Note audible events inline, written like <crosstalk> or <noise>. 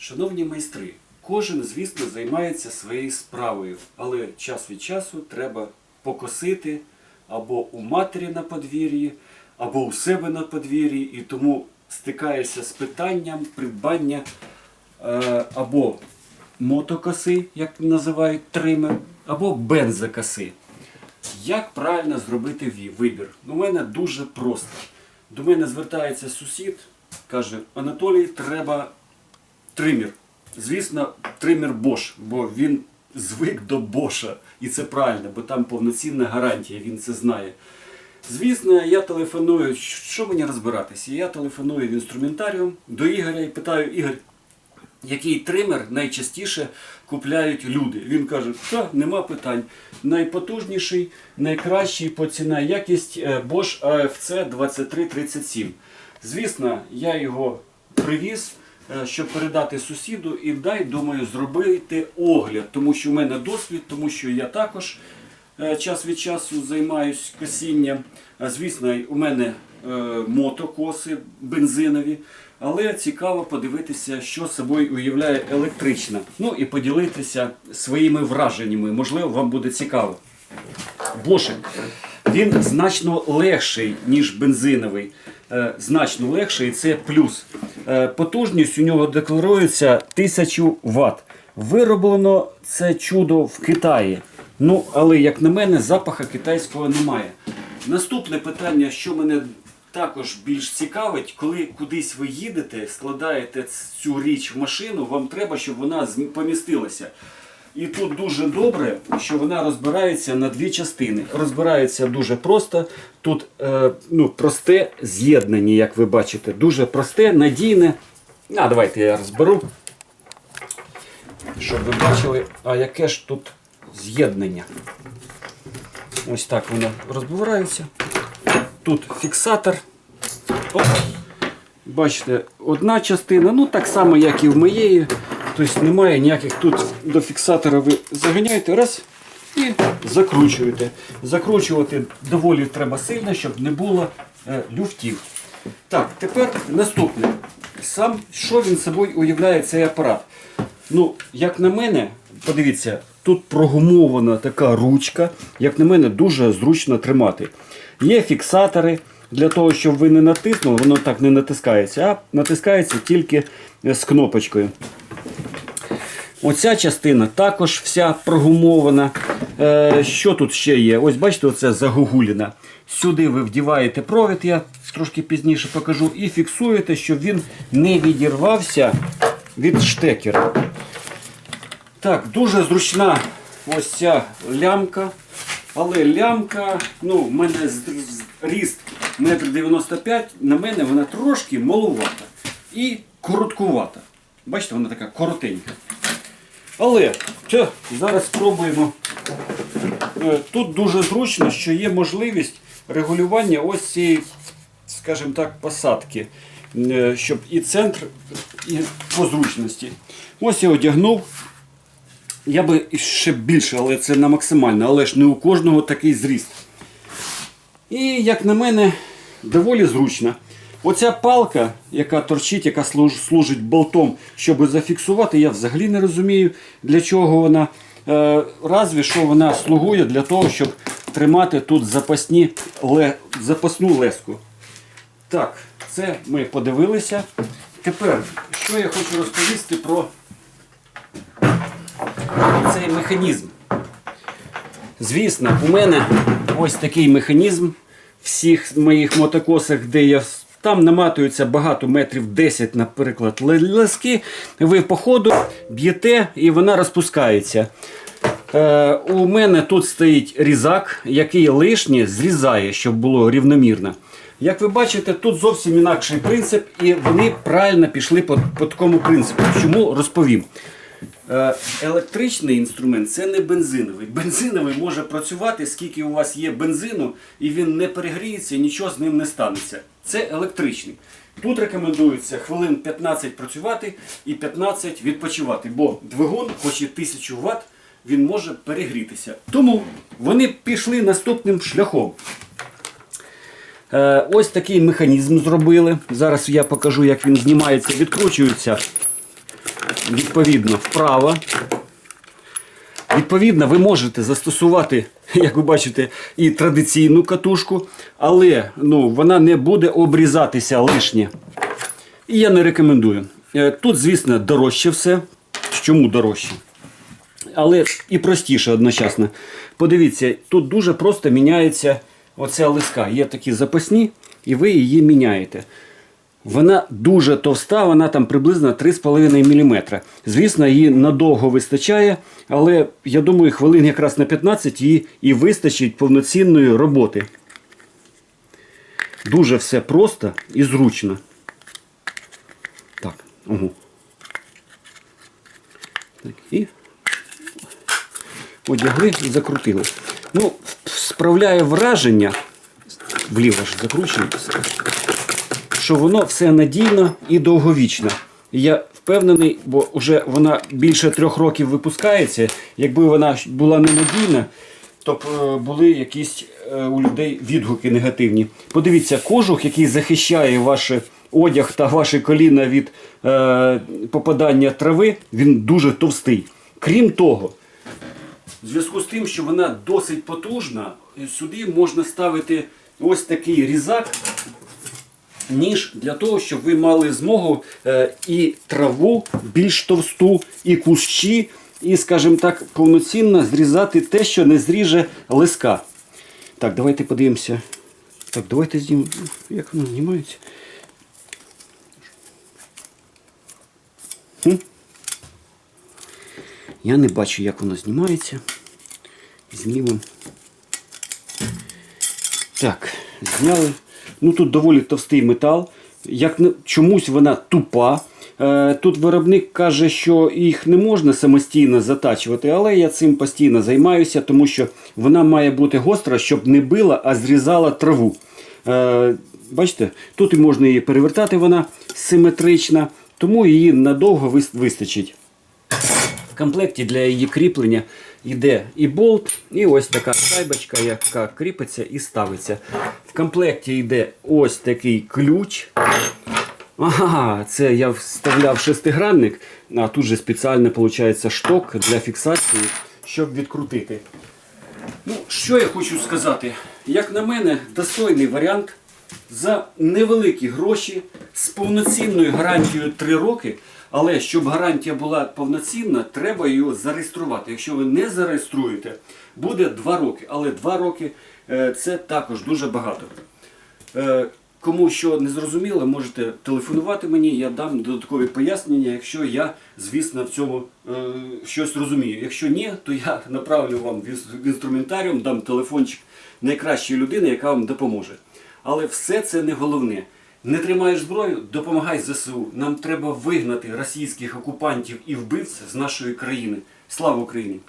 Шановні майстри, кожен, звісно, займається своєю справою, але час від часу треба покосити або у матері на подвір'ї, або у себе на подвір'ї, і тому стикаєшся з питанням придбання е, або мотокоси, як називають тример, або бензокоси. Як правильно зробити вибір? У мене дуже просто. До мене звертається сусід, каже: Анатолій, треба тример. Звісно, тример Bosch, бо він звик до Боша. І це правильно, бо там повноцінна гарантія, він це знає. Звісно, я телефоную, що мені розбиратися? Я телефоную в інструментаріум до Ігоря і питаю, Ігор, який тример найчастіше купляють люди. Він каже, та нема питань. Найпотужніший, найкращий по ціна якість е, Bosch AFC 2337. Звісно, я його привіз, щоб передати сусіду і дай, думаю, зробити огляд, тому що в мене досвід, тому що я також е, час від часу займаюсь косінням. Звісно, у мене е, мотокоси бензинові, але цікаво подивитися, що собою уявляє електрична. Ну і поділитися своїми враженнями. Можливо, вам буде цікаво. Бошик, він значно легший, ніж бензиновий. Е, значно легший, і це плюс. Е, потужність у нього декларується 1000 Вт. Вироблено це чудо в Китаї. Ну, але, як на мене, запаха китайського немає. Наступне питання, що мене також більш цікавить, коли кудись ви їдете, складаєте цю річ в машину, вам треба, щоб вона помістилася. І тут дуже добре, що вона розбирається на дві частини. Розбирається дуже просто. Тут е, ну, просте з'єднання, як ви бачите. Дуже просте, надійне. А, давайте я розберу. Щоб ви бачили, а яке ж тут з'єднання. Ось так воно розбирається. Тут фіксатор. Оп. Бачите, одна частина, ну так само, як і в моєї. Тобто немає ніяких тут до фіксатора ви заганяєте раз і закручуєте. Закручувати доволі треба сильно, щоб не було е, люфтів. Так, тепер наступне. Сам що він собою уявляє цей апарат? Ну, як на мене, подивіться, тут прогумована така ручка, як на мене, дуже зручно тримати. Є фіксатори для того, щоб ви не натиснули, воно так не натискається, а натискається тільки е, з кнопочкою. Оця частина також вся прогумована. Е, що тут ще є? Ось бачите, оце загугуліна. Сюди ви вдіваєте провід, я трошки пізніше покажу, і фіксуєте, щоб він не відірвався від штекера. Так, дуже зручна ось ця лямка. Але лямка, ну, в мене ріст 1,95 м, на мене вона трошки малувата і короткувата. Бачите, вона така коротенька. Але це, зараз спробуємо. Е, Тут дуже зручно, що є можливість регулювання ось цієї, скажімо так, посадки, Е, щоб і центр, і по зручності. Ось я одягнув. Я би ще більше, але це на максимально, але ж не у кожного такий зріст. І, як на мене, доволі зручно. Оця палка, яка торчить, яка служ- служить болтом, щоб зафіксувати, я взагалі не розумію, для чого вона. Е, разві що вона слугує для того, щоб тримати тут запасні, запасну леску. Так, це ми подивилися. Тепер, що я хочу розповісти про цей механізм. Звісно, у мене ось такий механізм всіх моїх мотокосах, де я там наматується багато метрів 10, наприклад, лески. Ви по ходу б'єте і вона розпускається. Е, у мене тут стоїть різак, який лишнє зрізає, щоб було рівномірно. Як ви бачите, тут зовсім інакший принцип, і вони правильно пішли по, по такому принципу. Чому розповім? Е, Електричний інструмент це не бензиновий. Бензиновий може працювати, скільки у вас є бензину, і він не перегріється, нічого з ним не станеться. Це електричний. Тут рекомендується хвилин 15 працювати і 15 відпочивати, бо двигун, хоч і 1000 Вт, він може перегрітися. Тому вони пішли наступним шляхом. Е, ось такий механізм зробили. Зараз я покажу, як він знімається, відкручується. Відповідно вправо. Відповідно, ви можете застосувати, <laughs> як ви бачите, і традиційну катушку, але ну, вона не буде обрізатися лишнє. І я не рекомендую. Е, Тут, звісно, дорожче все. Чому дорожче? Але і простіше одночасно. Подивіться, тут дуже просто міняється оця лиска. Є такі запасні, і ви її міняєте. Вона дуже товста, вона там приблизно 3,5 мм. Звісно, її надовго вистачає, але я думаю, хвилин якраз на 15 її і вистачить повноцінної роботи. Дуже все просто і зручно. Так, угу. так і одягли і закрутили. Ну, справляє враження, вліво ж закручуємо що воно все надійно і довговічно. Я впевнений, бо вже вона більше трьох років випускається. Якби вона була ненадійна, то б е, були якісь е, у людей відгуки негативні. Подивіться, кожух, який захищає ваш одяг та ваші коліна від е, попадання трави, він дуже товстий. Крім того, в зв'язку з тим, що вона досить потужна, сюди можна ставити ось такий різак, ніж для того, щоб ви мали змогу е, і траву більш товсту, і кущі, і, скажімо так, повноцінно зрізати те, що не зріже лиска. Так, давайте подивимося. Так, давайте знімемо. Як воно знімається? Я не бачу, як воно знімається. Знімемо. Так, зняли. Ну тут доволі товстий метал. Як чомусь вона тупа. Е, Тут виробник каже, що їх не можна самостійно затачувати, але я цим постійно займаюся, тому що вона має бути гостра, щоб не била, а зрізала траву. Е, Бачите, тут і можна її перевертати, вона симетрична, тому її надовго вистачить. Комплекті для її кріплення йде і болт, і ось така шайбочка, яка кріпиться і ставиться. В комплекті йде ось такий ключ. Ага, це я вставляв шестигранник, а тут же спеціально виходить шток для фіксації, щоб відкрутити. Ну, що я хочу сказати? Як на мене, достойний варіант за невеликі гроші з повноцінною гарантією 3 роки. Але щоб гарантія була повноцінна, треба її зареєструвати. Якщо ви не зареєструєте, буде 2 роки. Але 2 роки е, це також дуже багато. Е, Кому що не зрозуміло, можете телефонувати мені, я дам додаткові пояснення, якщо я, звісно, в цьому е, щось розумію. Якщо ні, то я направлю вам в інструментаріум, дам телефончик найкращої людини, яка вам допоможе. Але все це не головне. Не тримаєш зброю, допомагай ЗСУ. Нам треба вигнати російських окупантів і вбивців з нашої країни. Слава Україні!